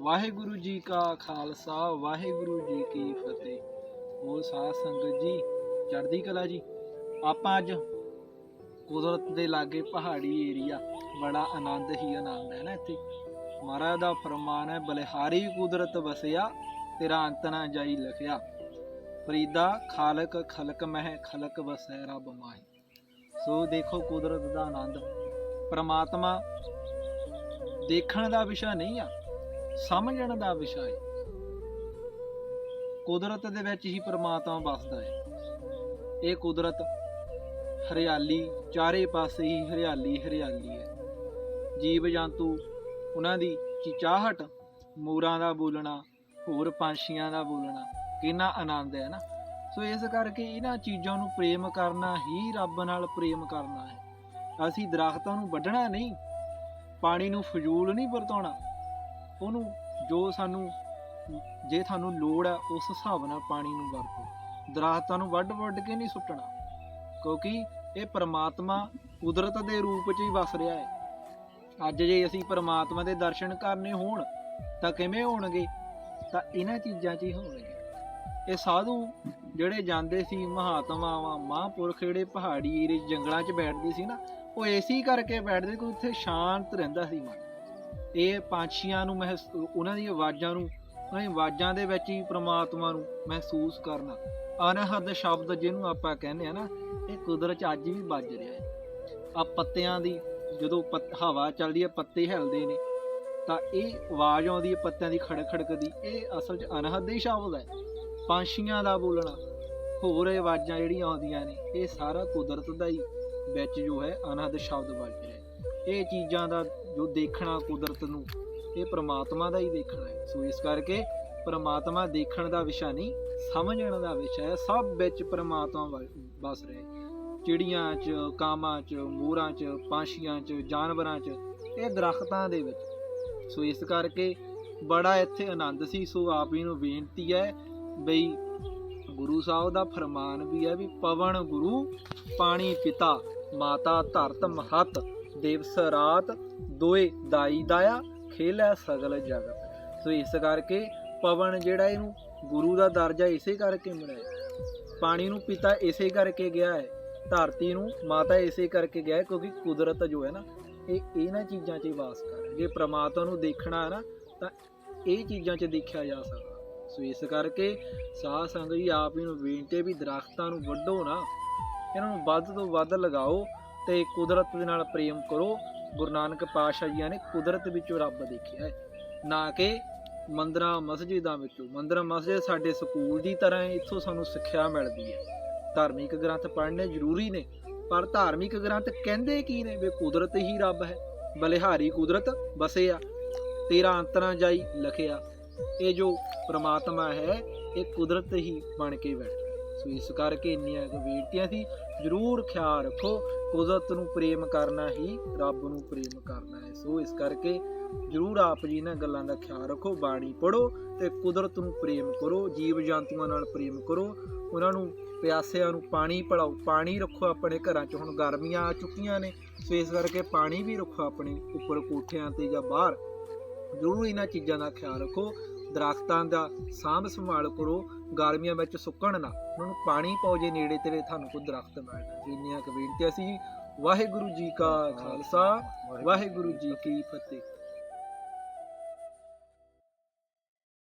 ਵਾਹਿਗੁਰੂ ਜੀ ਕਾ ਖਾਲਸਾ, ਵਾਹਿਗੁਰੂ ਜੀ ਕੀ ਫਤਿਹ। ਹੋਰ ਸਾਧ ਸੰਗਤ ਜੀ, ਚੜ੍ਹਦੀ ਕਲਾ ਜੀ। ਆਪਾਂ ਅੱਜ ਕੁਦਰਤ ਦੇ ਲਾਗੇ ਪਹਾੜੀ ਏਰੀਆ, ਬੜਾ ਆਨੰਦ ਹੀ ਆਨੰਦ ਹੈ ਨਾ ਇੱਥੇ। ਮਹਾਰਾਜ ਦਾ ਫਰਮਾਨ ਹੈ, ਬਲਿਹਾਰੀ ਕੁਦਰਤ ਵਸਿਆ, ਤੇਰਾ ਅੰਤ ਨਾ ਜਾਈ ਲਖਿਆ। ਫਰੀਦਾ, ਖਾਲਕ ਖਲਕ ਮਹਿ, ਖਲਕ ਵਸੈ ਰੱਬ ਮਾਹੀ। ਸੋ ਦੇਖੋ ਕੁਦਰਤ ਦਾ ਆਨੰਦ। ਪ੍ਰਮਾਤਮਾ ਦੇਖਣ ਦਾ ਵਿਸ਼ਾ ਨਹੀਂ ਆ ਸਮਝਣ ਦਾ ਵਿਸ਼ਾ ਹੈ। ਕੁਦਰਤ ਦੇ ਵਿੱਚ ਹੀ ਪਰਮਾਤਮਾ ਵੱਸਦਾ ਹੈ। ਇਹ ਕੁਦਰਤ ਹਰਿਆਲੀ, ਚਾਰੇ ਪਾਸੇ ਹੀ ਹਰਿਆਲੀ ਹਰਿਆਲੀ ਹੈ। ਜੀਵ ਜੰਤੂ, ਉਹਨਾਂ ਦੀ ਚਿਚਾਹਟ, ਮੋਰਾਂ ਦਾ ਬੋਲਣਾ, ਹੋਰ ਪੰਛੀਆਂ ਦਾ ਬੋਲਣਾ, ਕਿੰਨਾ ਆਨੰਦ ਹੈ ਨਾ। ਸੋ ਇਸ ਕਰਕੇ ਇਹਨਾਂ ਚੀਜ਼ਾਂ ਨੂੰ ਪ੍ਰੇਮ ਕਰਨਾ ਹੀ ਰੱਬ ਨਾਲ ਪ੍ਰੇਮ ਕਰਨਾ ਹੈ। ਅਸੀਂ ਦਰਖਤਾਂ ਨੂੰ ਵੱਢਣਾ ਨਹੀਂ, ਪਾਣੀ ਨੂੰ ਫਜ਼ੂਲ ਨਹੀਂ ਵਰਤਾਉਣਾ। ਉਹਨੂੰ ਜੋ ਸਾਨੂੰ, ਜੇ ਤੁਹਾਨੂੰ ਲੋੜ ਹੈ ਉਸ ਹਿਸਾਬ ਨਾਲ ਪਾਣੀ ਨੂੰ ਵਰਤੋ। ਦਰਖਤਾਂ ਨੂੰ ਵੱਢ ਵੱਢ ਕੇ ਨਹੀਂ ਸੁੱਟਣਾ, ਕਿਉਂਕਿ ਇਹ ਪਰਮਾਤਮਾ ਕੁਦਰਤ ਦੇ ਰੂਪ 'ਚ ਹੀ ਵਸ ਰਿਹਾ ਹੈ। ਅੱਜ ਜੇ ਅਸੀਂ ਪਰਮਾਤਮਾ ਦੇ ਦਰਸ਼ਨ ਕਰਨੇ ਹੋਣ, ਤਾਂ ਕਿਵੇਂ ਹੋਣਗੇ? ਤਾਂ ਇਹਨਾਂ ਚੀਜ਼ਾਂ 'ਚ ਹੀ ਹੋਣਗੇ। ਇਹ ਸਾਧੂ ਜਿਹੜੇ ਜਾਂਦੇ ਸੀ, ਮਹਾਤਮਾਵਾਂ, ਮਹਾਂਪੁਰਖ ਜਿਹੜੇ ਪਹਾੜੀ ਏਰੀਏ ਜੰਗਲਾਂ 'ਚ ਬੈਠਦੇ ਸੀ ਨਾ, ਉਹ ਏਸੀ ਕਰਕੇ ਬੈਠਦੇ ਕਿ ਉੱਥੇ ਸ਼ਾਂਤ ਰਹਿੰਦਾ ਸੀ ਮਨ ਇਹ ਪੰਛੀਆਂ ਨੂੰ ਮਹਿਸ, ਉਹਨਾਂ ਦੀ ਆਵਾਜ਼ਾਂ ਨੂੰ, ਉਹਨਾਂ ਦੀ ਆਵਾਜ਼ਾਂ ਦੇ ਵਿੱਚ ਹੀ ਪ੍ਰਮਾਤਮਾ ਨੂੰ ਮਹਿਸੂਸ ਕਰਨਾ। ਅਨਹਦ ਸ਼ਬਦ ਜਿਹਨੂੰ ਆਪਾਂ ਕਹਿੰਦੇ ਆ ਨਾ, ਇਹ ਕੁਦਰਤ 'ਚ ਅੱਜ ਵੀ ਵੱਜ ਰਿਹਾ ਹੈ। ਆ ਪੱਤਿਆਂ ਦੀ, ਜਦੋਂ ਪੱਤ- ਹਵਾ ਚੱਲਦੀ ਹੈ ਪੱਤੇ ਹਿਲਦੇ ਨੇ, ਤਾਂ ਇਹ ਆਵਾਜ਼ ਆਉਂਦੀ ਹੈ ਪੱਤਿਆਂ ਦੀ ਖੜਕ ਖੜਕ ਦੀ। ਇਹ ਅਸਲ 'ਚ ਅਨਹਦ ਹੀ ਸ਼ਬਦ ਹੈ। ਪੰਛੀਆਂ ਦਾ ਬੋਲਣਾ, ਹੋਰ ਆਵਾਜ਼ਾਂ ਜਿਹੜੀਆਂ ਆਉਂਦੀਆਂ ਨੇ, ਇਹ ਸਾਰਾ ਕੁਦਰਤ ਦਾ ਹੀ ਵਿੱਚ ਜੋ ਹੈ ਅਨਹਦ ਸ਼ਬਦ ਵੱਜ ਰਿਹਾ ਇਹ ਚੀਜ਼ਾਂ ਦਾ ਜੋ ਦੇਖਣਾ ਕੁਦਰਤ ਨੂੰ, ਇਹ ਪ੍ਰਮਾਤਮਾ ਦਾ ਹੀ ਦੇਖਣਾ ਹੈ। ਸੋ ਇਸ ਕਰਕੇ ਪ੍ਰਮਾਤਮਾ ਦੇਖਣ ਦਾ ਵਿਸ਼ਾ ਨਹੀਂ, ਸਮਝਣ ਦਾ ਵਿਸ਼ਾ ਹੈ। ਸਭ ਵਿੱਚ ਪ੍ਰਮਾਤਮਾ ਵ- ਵਸ ਰਿਹਾ। ਹੈ ਚਿੜੀਆਂ 'ਚ, ਕਾਮਾਂ 'ਚ, ਮੋਰਾਂ 'ਚ ਪੰਛੀਆਂ 'ਚ, ਜਾਨਵਰਾਂ 'ਚ, ਇਹ ਦਰਖਤਾਂ ਦੇ ਵਿੱਚ। ਸੋ ਇਸ ਕਰਕੇ ਬੜਾ ਇੱਥੇ ਆਨੰਦ ਸੀ। ਸੋ ਆਪ ਹੀ ਨੂੰ ਬੇਨਤੀ ਹੈ ਬਈ ਗੁਰੂ ਸਾਹਿਬ ਦਾ ਫਰਮਾਨ ਵੀ ਹੈ ਵੀ ਪਵਨ ਗੁਰੂ, ਪਾਣੀ ਪਿਤਾ, ਮਾਤਾ ਧਰਤ ਮਹਤ। ਦਿਵਸ ਰਾਤ ਦੋਏ ਦਾਈ ਦਾਇਆ ਖੇਲੈ ਸਗਲ ਜਗਤ ਸੋ ਇਸ ਕਰਕੇ ਪਵਨ ਜਿਹੜਾ ਇਹਨੂੰ ਗੁਰੂ ਦਾ ਦਰਜਾ ਇਸੇ ਕਰਕੇ ਮਿਲਿਆ ਪਾਣੀ ਨੂੰ ਪਿਤਾ ਇਸੇ ਕਰਕੇ ਗਿਆ ਹੈ, ਧਰਤੀ ਨੂੰ ਮਾਤਾ ਇਸੇ ਕਰਕੇ ਗਿਆ ਹੈ ਕਿਉਂਕਿ ਕੁਦਰਤ ਜੋ ਹੈ ਨਾ, ਇਹ ਇਹਨਾਂ ਚੀਜ਼ਾਂ 'ਚ ਵਾਸ ਕਰ ਜੇ ਪ੍ਰਮਾਤਮਾ ਨੂੰ ਦੇਖਣਾ ਹੈ ਨਾ, ਤਾਂ ਇਹ ਚੀਜ਼ਾਂ 'ਚ ਦੇਖਿਆ ਜਾ ਸਕਦਾ। ਸੋ ਇਸ ਕਰਕੇ ਸਾਧ ਸੰਗਤ ਜੀ, ਆਪ ਹੀ ਨੂੰ ਬੇਨਤੀ ਵੀ ਦਰਖਤਾਂ ਨੂੰ ਵੱਢੋ ਨਾ, ਇਹਨਾਂ ਨੂੰ ਵੱਧ ਤੋਂ ਵੱਧ ਲਗਾਓ। ਤੇ ਕੁਦਰਤ ਦੇ ਨਾਲ ਪ੍ਰੇਮ ਕਰੋ। ਗੁਰੂ ਨਾਨਕ ਪਾਤਸ਼ਾਹ ਜੀ ਨੇ ਕੁਦਰਤ ਵਿੱਚੋਂ ਰੱਬ ਦੇਖਿਆ ਹੈ। ਨਾ ਕਿ ਮੰਦਰਾਂ ਮਸਜਿਦਾਂ ਵਿੱਚੋਂ। ਮੰਦਰਾਂ ਮਸਜਿਦ ਸਾਡੇ ਸਕੂਲ ਦੀ ਤਰ੍ਹਾਂ ਹੈ, ਇੱਥੋਂ ਸਾਨੂੰ ਸਿੱਖਿਆ ਮਿਲਦੀ ਹੈ। ਧਾਰਮਿਕ ਗ੍ਰੰਥ ਪੜ੍ਹਨੇ ਜ਼ਰੂਰੀ ਨੇ ਪਰ ਧਾਰਮਿਕ ਗ੍ਰੰਥ ਕਹਿੰਦੇ ਕੀ ਨੇ ਵੀ ਕੁਦਰਤ ਹੀ ਰੱਬ ਹੈ? ਬਲਿਹਾਰੀ ਕੁਦਰਤ ਵਸਿਆ ਤੇਰਾ ਅੰਤ ਨਾ ਜਾਈ ਲਖਿਆ। ਇਹ ਜੋ ਪ੍ਰਮਾਤਮਾ ਹੈ ਇਹ ਕੁਦਰਤ ਹੀ ਬਣ ਕੇ ਬੈਠਾ। ਸੋ ਇਸ ਕਰਕੇ ਇੰਨੀਆਂ ਕੁ ਬੇਨਤੀਆਂ ਸੀ, ਜ਼ਰੂਰ ਖਿਆਲ ਰੱਖੋ, ਕੁਦਰਤ ਨੂੰ ਪ੍ਰੇਮ ਕਰਨਾ ਹੀ, ਰੱਬ ਨੂੰ ਪ੍ਰੇਮ ਕਰਨਾ ਹੈ। ਸੋ ਇਸ ਕਰਕੇ ਜ਼ਰੂਰ ਆਪ ਜੀ ਇਹਨਾਂ ਗੱਲਾਂ ਦਾ ਖਿਆਲ ਰੱਖੋ, ਬਾਣੀ ਪੜੋ ਤੇ ਕੁਦਰਤ ਨੂੰ ਪ੍ਰੇਮ ਕਰੋ, ਜੀਵ ਜੰਤੂਆਂ ਨਾਲ ਪ੍ਰੇਮ ਕਰੋ, ਉਹਨਾਂ ਨੂੰ ਪਿਆਸਿਆਂ ਨੂੰ ਪਾਣੀ ਪਿਲਾਓ, ਪਾਣੀ ਰੱਖੋ ਆਪਣੇ ਘਰਾਂ 'ਚ, ਹੁਣ ਗਰਮੀਆਂ ਆ ਚੁੱਕੀਆਂ ਨੇ, ਸੋ ਇਸ ਕਰਕੇ ਪਾਣੀ ਵੀ ਰੱਖੋ ਆਪਣੇ ਉੱਪਰ ਕੋਠਿਆਂ ਤੇ ਜਾਂ ਬਾਹਰ। ਜ਼ਰੂਰ ਇਹਨਾਂ ਚੀਜ਼ਾਂ ਦਾ ਖਿਆਲ ਰੱਖੋ ਦਰਖਤਾਂ ਦਾ ਸਾਂਭ ਸੰਭਾਲ ਕਰੋ, ਗਰਮੀਆਂ ਵਿੱਚ ਸੁੱਕਣ ਨਾ। ਉਹਨਾਂ ਨੂੰ ਪਾਣੀ ਪਾਓ ਜੇ ਨੇੜੇ ਤੇਰੇ ਤੁਹਾਨੂੰ ਕੋਈ ਦਰਖਤ ਮਿਲਣ। ਜਿੰਨੀਆਂ ਕੁ ਬੇਨਤੀਆਂ ਸੀ। ਵਾਹਿਗੁਰੂ ਜੀ ਕਾ ਖਾਲਸਾ, ਵਾਹਿਗੁਰੂ ਜੀ ਕੀ ਫਤਿਹ।